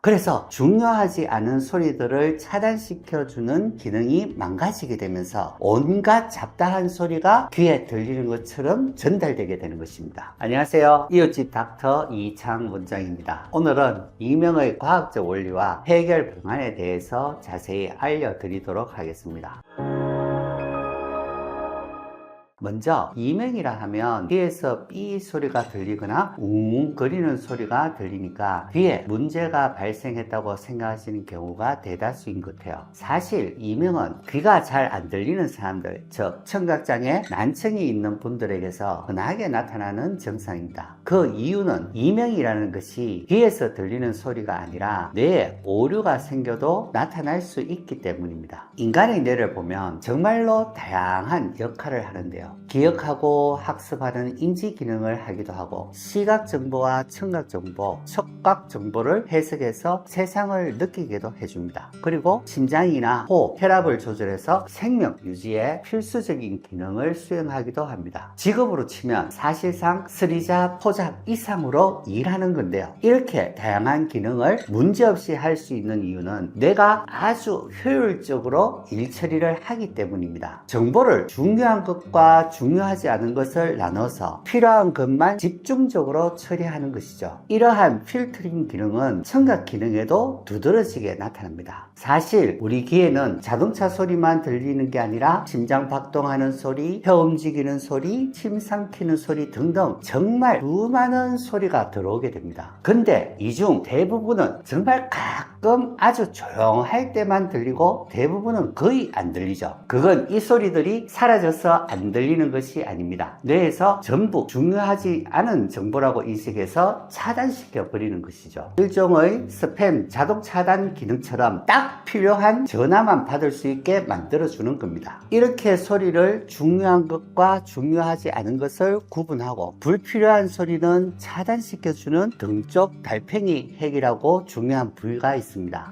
그래서 중요하지 않은 소리들을 차단시켜주는 기능이 망가지게 되면서 온갖 잡다한 소리가 귀에 들리는 것처럼 전달되게 되는 것입니다. 안녕하세요. 이웃집 닥터 이창 원장입니다. 오늘은 이명의 과학적 원리와 해결 방안에 대해서 자세히 알려드리도록 하겠습니다. 먼저 이명이라 하면 귀에서 삐 소리가 들리거나 웅웅거리는 소리가 들리니까 귀에 문제가 발생했다고 생각하시는 경우가 대다수인 것 같아요. 사실 이명은 귀가 잘 안 들리는 사람들, 즉 청각장애 난청이 있는 분들에게서 흔하게 나타나는 증상입니다. 그 이유는 이명이라는 것이 귀에서 들리는 소리가 아니라 뇌에 오류가 생겨도 나타날 수 있기 때문입니다. 인간의 뇌를 보면 정말로 다양한 역할을 하는데요. 기억하고 학습하는 인지 기능을 하기도 하고 시각 정보와 청각 정보, 촉각 정보를 해석해서 세상을 느끼게도 해줍니다. 그리고 심장이나 호흡, 혈압을 조절해서 생명 유지에 필수적인 기능을 수행하기도 합니다. 직업으로 치면 사실상 쓰리자 포잡 이상으로 일하는 건데요. 이렇게 다양한 기능을 문제없이 할 수 있는 이유는 뇌가 아주 효율적으로 일 처리를 하기 때문입니다. 정보를 중요한 것과 중요하지 않은 것을 나눠서 필요한 것만 집중적으로 처리하는 것이죠. 이러한 필터링 기능은 청각 기능에도 두드러지게 나타납니다. 사실 우리 귀에는 자동차 소리만 들리는 게 아니라 심장 박동하는 소리, 혀 움직이는 소리, 침 삼키는 소리 등등 정말 수많은 소리가 들어오게 됩니다. 근데 이 중 대부분은 정말 가끔 아주 조용할 때만 들리고 대부분은 거의 안 들리죠. 그건 이 소리들이 사라져서 안 들리는 것이 아닙니다. 뇌에서 전부 중요하지 않은 정보라고 인식해서 차단시켜 버리는 것이죠. 일종의 스팸 자동 차단 기능처럼 딱 필요한 전화만 받을 수 있게 만들어 주는 겁니다. 이렇게 소리를 중요한 것과 중요하지 않은 것을 구분하고 불필요한 소리는 차단시켜 주는 등쪽 달팽이 핵이라고 중요한 부위가 있습니다.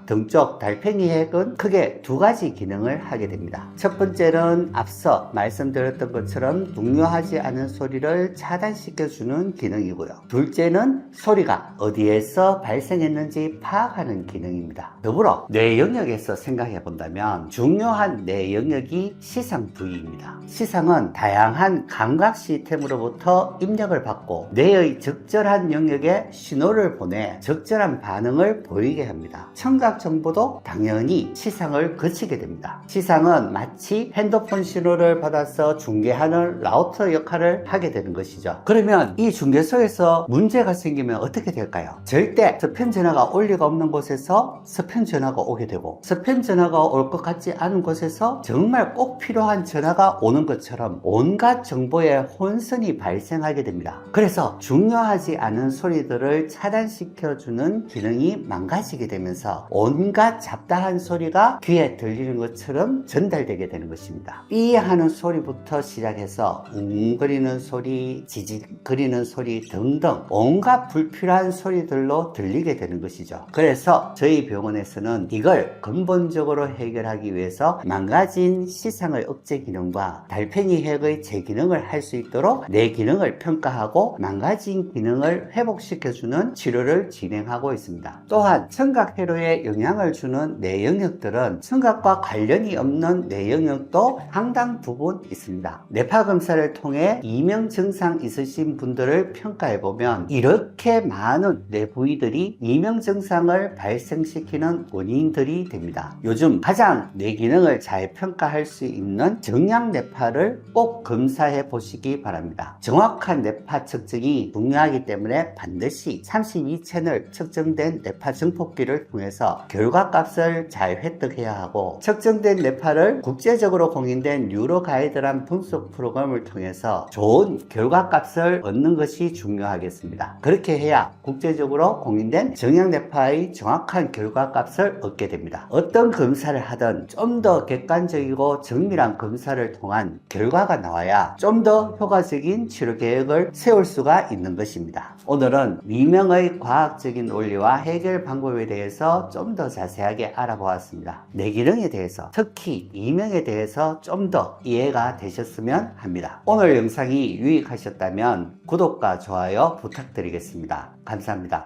등쪽 달팽이 핵은 크게 두 가지 기능을 하게 됩니다. 첫 번째는 앞서 말씀드렸던 것처럼 중요하지 않은 소리를 차단시켜주는 기능이고요. 둘째는 소리가 어디에서 발생했는지 파악하는 기능입니다. 더불어 뇌 영역에서 생각해 본다면 중요한 뇌 영역이 시상 부위입니다. 시상은 다양한 감각 시스템으로부터 입력을 받고 뇌의 적절한 영역에 신호를 보내 적절한 반응을 보이게 합니다. 청각 정보도 당연히 시상을 거치게 됩니다. 시상은 마치 핸드폰 신호를 받아서 중계하는 라우터 역할을 하게 되는 것이죠. 그러면 이 중계소에서 문제가 생기면 어떻게 될까요? 절대 스팸 전화가 올 리가 없는 곳에서 스팸 전화가 오게 되고 스팸 전화가 올 것 같지 않은 곳에서 정말 꼭 필요한 전화가 오는 것처럼 온갖 정보의 혼선이 발생하게 됩니다. 그래서 중요하지 않은 소리들을 차단시켜주는 기능이 망가지게 되면서 온갖 잡다한 소리가 귀에 들리는 것처럼 전달되게 되는 것입니다. 삐 하는 소리부터 시작해서 웅거리는 소리, 지직거리는 소리 등등 온갖 불필요한 소리들로 들리게 되는 것이죠. 그래서 저희 병원에서는 이걸 근본적으로 해결하기 위해서 망가진 시상의 억제 기능과 달팽이 핵의 재기능을 할 수 있도록 내 기능을 평가하고 망가진 기능을 회복시켜주는 치료를 진행하고 있습니다. 또한 청각 회로에 영향을 주는 뇌 영역들은 청각과 관련이 없는 뇌 영역도 상당 부분 있습니다. 뇌파 검사를 통해 이명 증상 있으신 분들을 평가해 보면 이렇게 많은 뇌 부위들이 이명 증상을 발생시키는 원인들이 됩니다. 요즘 가장 뇌 기능을 잘 평가할 수 있는 정량 뇌파를 꼭 검사해 보시기 바랍니다. 정확한 뇌파 측정이 중요하기 때문에 반드시 32채널 측정된 뇌파 증폭기를 통해서 결과값을 잘 획득해야 하고 측정된 뇌파를 국제적으로 공인된 뉴로 가이드란 분석 프로그램을 통해서 좋은 결과값을 얻는 것이 중요하겠습니다. 그렇게 해야 국제적으로 공인된 정형 뇌파의 정확한 결과값을 얻게 됩니다. 어떤 검사를 하든 좀 더 객관적이고 정밀한 검사를 통한 결과가 나와야 좀 더 효과적인 치료 계획을 세울 수가 있는 것입니다. 오늘은 미명의 과학적인 원리와 해결 방법에 대해서 좀 더 자세하게 알아보았습니다. 뇌기능에 대해서 특히 이명에 대해서 좀 더 이해가 되셨으면 합니다. 오늘 영상이 유익하셨다면 구독과 좋아요 부탁드리겠습니다. 감사합니다.